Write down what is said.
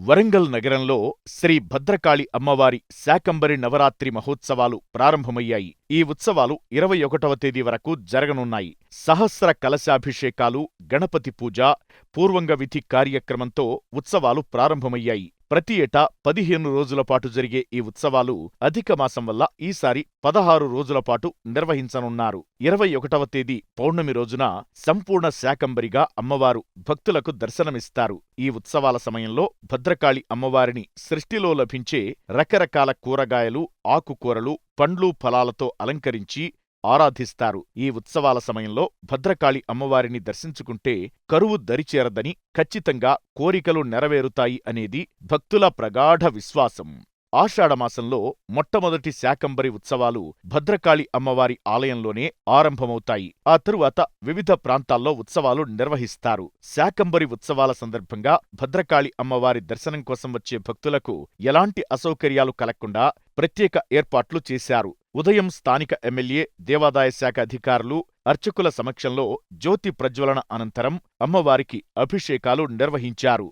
వరంగల్ నగరంలో శ్రీ భద్రకాళి అమ్మవారి శాకంబరి నవరాత్రి మహోత్సవాలు ప్రారంభమయ్యాయి. ఈ ఉత్సవాలు ఇరవై ఒకటవ తేదీ వరకు జరగనున్నాయి. సహస్ర కలశాభిషేకాలు, గణపతి పూజ, పూర్వంగ విధి కార్యక్రమంతో ఉత్సవాలు ప్రారంభమయ్యాయి. ప్రతి ఏటా పదిహేను రోజుల పాటు జరిగే ఈ ఉత్సవాలు అధిక మాసం వల్ల ఈసారి పదహారు రోజుల పాటు నిర్వహించనున్నారు. ఇరవై ఒకటవ తేదీ పౌర్ణమి రోజున సంపూర్ణ శాకంబరిగా అమ్మవారు భక్తులకు దర్శనమిస్తారు. ఈ ఉత్సవాల సమయంలో భద్రకాళి అమ్మవారిని సృష్టిలో లభించే రకరకాల కూరగాయలు, ఆకుకూరలు, పండ్లు, ఫలాలతో అలంకరించి ఆరాధిస్తారు. ఈ ఉత్సవాల సమయంలో భద్రకాళి అమ్మవారిని దర్శించుకుంటే కరువు దరిచేరదని, ఖచ్చితంగా కోరికలు నెరవేరుతాయి అనేది భక్తుల ప్రగాఢ విశ్వాసం. ఆషాఢమాసంలో మొట్టమొదటి శాకంబరి ఉత్సవాలు భద్రకాళి అమ్మవారి ఆలయంలోనే ఆరంభమవుతాయి. ఆ తరువాత వివిధ ప్రాంతాల్లో ఉత్సవాలు నిర్వహిస్తారు. శాకంబరి ఉత్సవాల సందర్భంగా భద్రకాళి అమ్మవారి దర్శనం కోసం వచ్చే భక్తులకు ఎలాంటి అసౌకర్యాలు కలగకుండా ప్రత్యేక ఏర్పాట్లు చేశారు. ఉదయం స్థానిక ఎమ్మెల్యే, దేవాదాయ శాఖ అధికారులు, అర్చకుల సమక్షంలో జ్యోతి ప్రజ్వలన అనంతరం అమ్మవారికి అభిషేకాలు నిర్వహించారు.